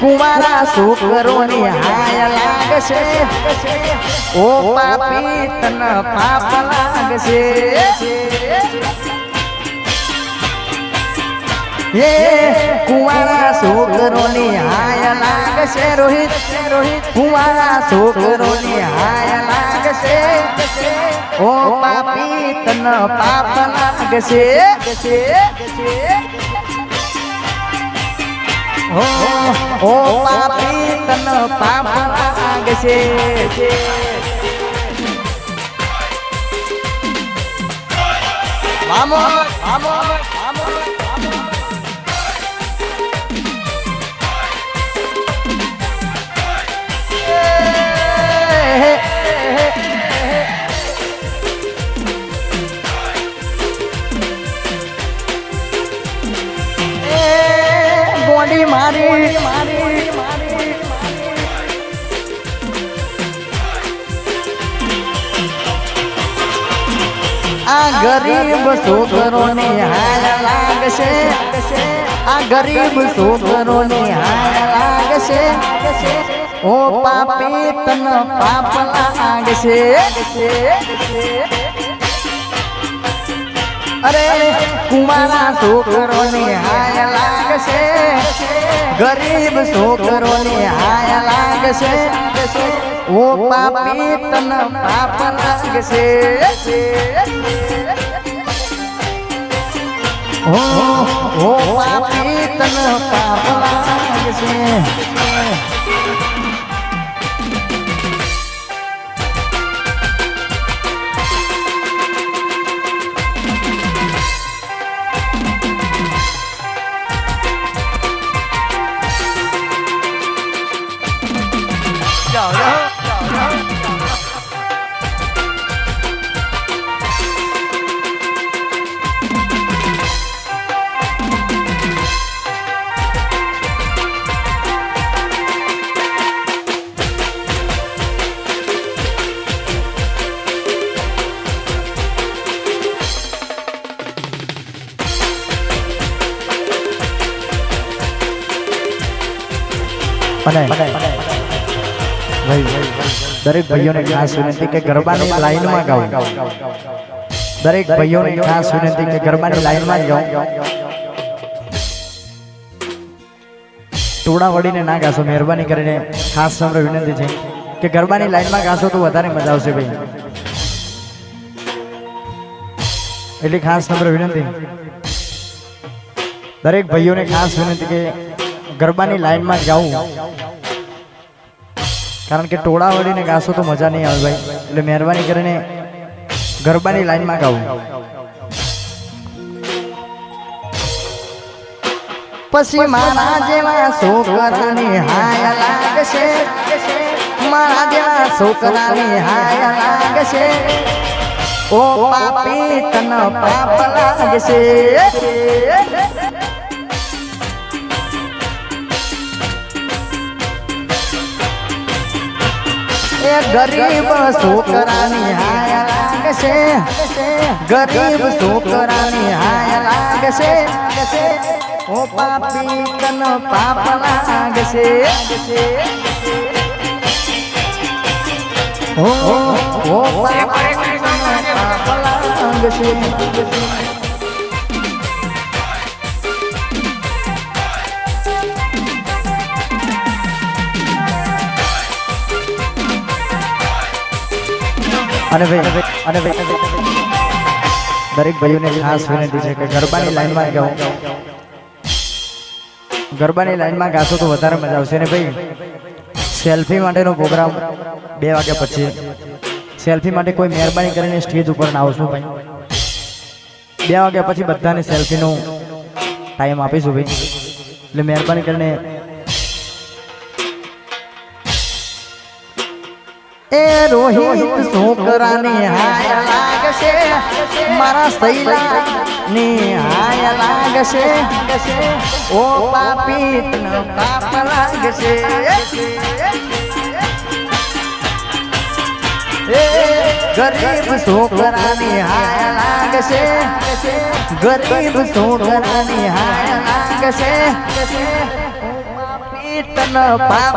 કુંવારા છોકરોની હાય લાગશે ઓ પાપી તન પાપ લાગશે એ કુંવારા છોકરોની હાય લાગશે રોહિત રોહિત. કુંવારા છોકરોની હાય લાગશે ઓ પાપી તન પાપ લાગશે ઓ ઓ પાપી તન પાપ લાગશે. Vamos, vamos, ગોડી મારી. આ ગરીબ છોકરોને હાલ લાગશે. આ ગરીબ છોકરોને હાલ લાગશે. ઓ પાપી તન પાપ લાગશે અરે, કુમારા છોકરોને હાય લાગશે, ગરીબ છોકરોને હાય લાગશે, ઓ પાપી તન પાપ લાગશે. ઓ ઓ પાપી તન પાપ લાગશે. અને ભાઈ દરેક ભાઈઓને ખાસ વિનંતી કે ગરબાની લાઈનમાં ગાઓ. દરેક ભાઈઓને ખાસ વિનંતી કે ગરબાની લાઈનમાં જ ગાઓ. ટોળા વળીને ના ગાશો મહેરબાની કરીને ખાસ નમ્ર વિનંતી છે કે ગરબાની લાઈનમાં ગાશો તો વધારે મજા આવશે ભાઈ. એટલી ખાસ સમ્ર વિનંતી. દરેક ભાઈઓને ખાસ વિનંતી કે ગરબાની લાઈનમાં ગાવું કારણ કે ટોળા વળીને ગાશો તો મજા નહીં આવે ભાઈ. એટલે મહેરબાની કરીને ગરબાની લાઈનમાં ગાવું પછી મારા જેવા છોકરાની હાય લાગશે મારા જેવા છોકરાની હાય લાગશે ઓ પાપી તન પાપ લાગશે એ ગરીબ છોકરાની હાય લાગશે ગરીબ છોકરાની હાય લાગશે ઓ પાપી તન પાપ લાગશે ઓ ઓ પાપ લાગશે અને ભાઈ અને ભાઈ દરેક ભાઈઓને ખાસ વિનંતી છે કે ગરબાની લાઈનમાં ગાઓ. ગરબાની લાઈનમાં ગાશો તો વધારે મજા આવશે. ને ભાઈ, સેલ્ફી માટેનો પ્રોગ્રામ બે વાગ્યા પછી. સેલ્ફી માટે કોઈ મહેરબાની કરીને સ્ટેજ ઉપર ના આવશો ભાઈ. બે વાગ્યા પછી બધાને સેલ્ફીનો ટાઈમ આપીશું ભાઈ. એટલે મહેરબાની કરીને એ રોહિત છોકરાની હાય લાગશે મારા સૈલા ની હાય લાગશે ઓ પાપી તને પાપ લાગશે એ ગરીબ છોકરાની હાય લાગશે ગરીબ છોકરાની હાય લાગશે ઓ પાપી તન પાપ